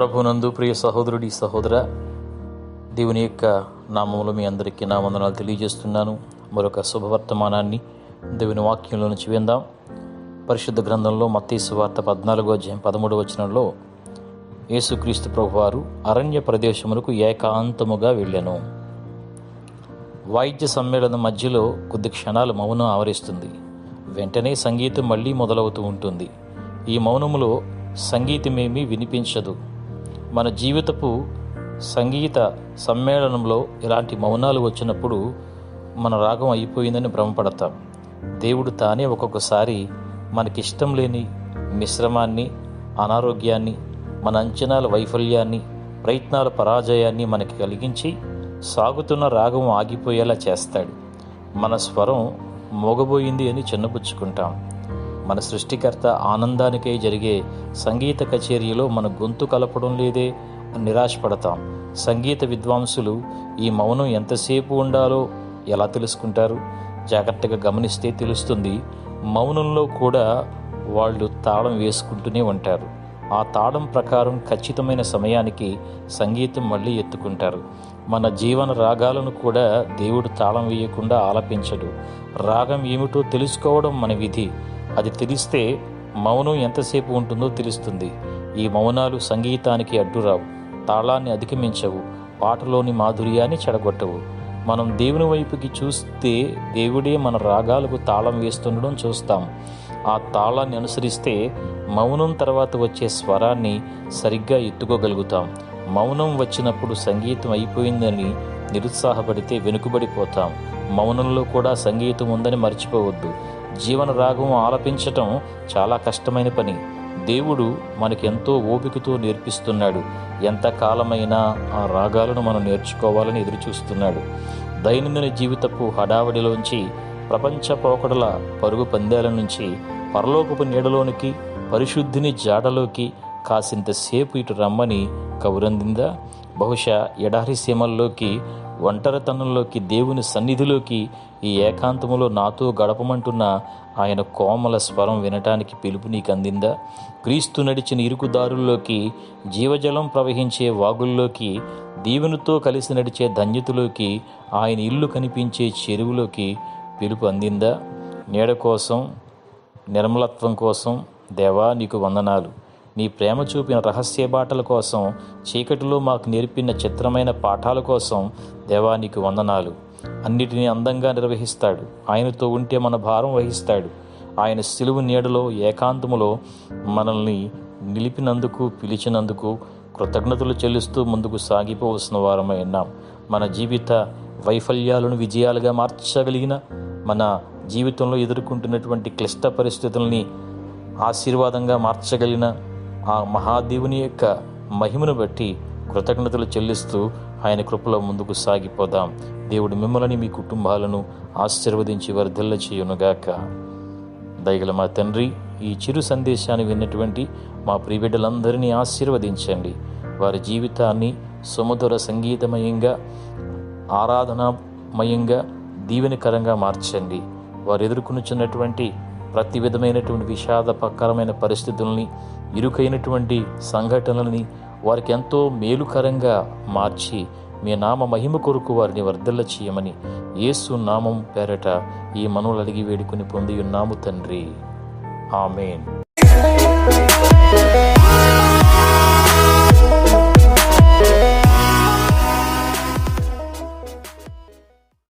ప్రభునందు ప్రియ సహోదరుడి సహోదర దేవుని యొక్క నామములు మీ అందరికీ నా వందనాలు తెలియజేస్తున్నాను. మరొక శుభవర్తమానాన్ని దేవుని వాక్యంలో నుంచి విందాం. పరిశుద్ధ గ్రంథంలో మత్తీసు వార్త పద్నాలుగో అధ్యాయం పదమూడు వచనంలో యేసుక్రీస్తు ప్రభువారు అరణ్య ప్రదేశములకు ఏకాంతముగా వెళ్ళాను. వాయిద్య సమ్మేళనం మధ్యలో కొద్ది క్షణాలు మౌనం ఆవరిస్తుంది. వెంటనే సంగీతం మళ్ళీ మొదలవుతూ ఉంటుంది. ఈ మౌనములో సంగీతమేమీ వినిపించదు. మన జీవితపు సంగీత సమ్మేళనంలో ఇలాంటి మౌనాలు వచ్చినప్పుడు మన రాగం అయిపోయిందని భ్రమపడతాం. దేవుడు తానే ఒక్కొక్కసారి మనకిష్టం లేని మిశ్రమాన్ని అనారోగ్యాన్ని మన అంచనాల వైఫల్యాన్ని ప్రయత్నాల పరాజయాన్ని మనకి కలిగించి సాగుతున్న రాగం ఆగిపోయేలా చేస్తాడు. మన స్వరం మోగబోయింది అని చిన్నపుచ్చుకుంటాం. మన సృష్టికర్త ఆనందానికై జరిగే సంగీత కచేరీలో మన గొంతు కలపడం లేదే అని నిరాశపడతాం. సంగీత విద్వాంసులు ఈ మౌనం ఎంతసేపు ఉండాలో ఎలా తెలుసుకుంటారు? జాగ్రత్తగా గమనిస్తే తెలుస్తుంది మౌనంలో కూడా వాళ్ళు తాళం వేసుకుంటూనే ఉంటారు. ఆ తాళం ప్రకారం ఖచ్చితమైన సమయానికి సంగీతం మళ్ళీ ఎత్తుకుంటారు. మన జీవన రాగాలను కూడా దేవుడు తాళం వేయకుండా ఆలపించడు. రాగం ఏమిటో తెలుసుకోవడం మన విధి. అది తెలిస్తే మౌనం ఎంతసేపు ఉంటుందో తెలుస్తుంది. ఈ మౌనాలు సంగీతానికి అడ్డురావు. తాళాన్ని అధిగమించవు. పాటలోని మాధుర్యాన్ని చెడగొట్టవు. మనం దేవుని వైపుకి చూస్తే దేవుడే మన రాగాలకు తాళం వేస్తుండడం చూస్తాం. ఆ తాళాన్ని అనుసరిస్తే మౌనం తర్వాత వచ్చే స్వరాన్ని సరిగ్గా ఎత్తుకోగలుగుతాం. మౌనం వచ్చినప్పుడు సంగీతం అయిపోయిందని నిరుత్సాహపడితే వెనుకబడిపోతాం. మౌనంలో కూడా సంగీతం ఉందని మర్చిపోవద్దు. జీవన రాగం ఆలపించటం చాలా కష్టమైన పని. దేవుడు మనకెంతో ఓపికతో నేర్పిస్తున్నాడు. ఎంత కాలమైనా ఆ రాగాలను మనం నేర్చుకోవాలని ఎదురుచూస్తున్నాడు. దైనందిన జీవితపు హడావడిలోంచి ప్రపంచ పోకడల పరుగు పందేల నుంచి పరలోకపు నీడలోనికి పరిశుద్ధిని జాడలోకి కాసింతసేపు ఇటు రమ్మని కబురందిందా? బహుశా ఎడారి సీమల్లోకి ఒంటరితనంలోకి దేవుని సన్నిధిలోకి ఈ ఏకాంతములో నాతో గడపమంటున్న ఆయన కోమల స్వరం వినటానికి పిలుపు నీకు అందిందా క్రీస్తు నడిచిన ఇరుకుదారుల్లోకి జీవజలం ప్రవహించే వాగుల్లోకి దీవెనతో కలిసి నడిచే ధన్యతలోకి ఆయన ఇల్లు కనిపించే చెరువులోకి పిలుపు అందిందా? నీడ కోసం నిర్మలత్వం కోసం దేవా నీకు వందనాలు. నీ ప్రేమ చూపిన రహస్య బాటల కోసం చీకటిలో మాకు నేర్పిన చిత్రమైన పాఠాల కోసం దేవా నీకు వందనాలు. అన్నిటినీ అందంగా నిర్వహిస్తాడు. ఆయనతో ఉంటే మన భారం వహిస్తాడు. ఆయన సిలువు నీడలో ఏకాంతములో మనల్ని నిలిపినందుకు పిలిచినందుకు కృతజ్ఞతలు చెల్లిస్తూ ముందుకు సాగిపోవలసిన వారమై ఉన్నాం. మన జీవిత వైఫల్యాలను విజయాలుగా మార్చగలిగిన మన జీవితంలో ఎదుర్కొంటున్నటువంటి క్లిష్ట పరిస్థితుల్ని ఆశీర్వాదంగా మార్చగలిగిన ఆ మహాదేవుని యొక్క మహిమను బట్టి కృతజ్ఞతలు చెల్లిస్తూ ఆయన కృపలో ముందుకు సాగిపోదాం. దేవుడు మిమ్మల్ని మీ కుటుంబాలను ఆశీర్వదించి వర్ధిల్ల చేయునుగాక. దయగల మా తండ్రి ఈ చిరు సందేశాన్ని విన్నటువంటి మా ప్రియబిడ్డలందరినీ ఆశీర్వదించండి. వారి జీవితాన్ని సుమధుర సంగీతమయంగా ఆరాధనామయంగా దీవెనకరంగా మార్చండి. వారు ఎదుర్కొనుచున్నటువంటి ప్రతి విధమైనటువంటి విషాదపకరమైన పరిస్థితుల్ని ఇరుకైనటువంటి సంఘటనలని వారికి ఎంతో మేలుకరంగా మార్చి మీ నామ మహిమ కొరకు వారిని వర్ధల్ల చేయమని యేసు నామం పేరట ఈ మనవులు అడిగి వేడుకుని పొంది ఉన్నాము తండ్రి. ఆమెన్.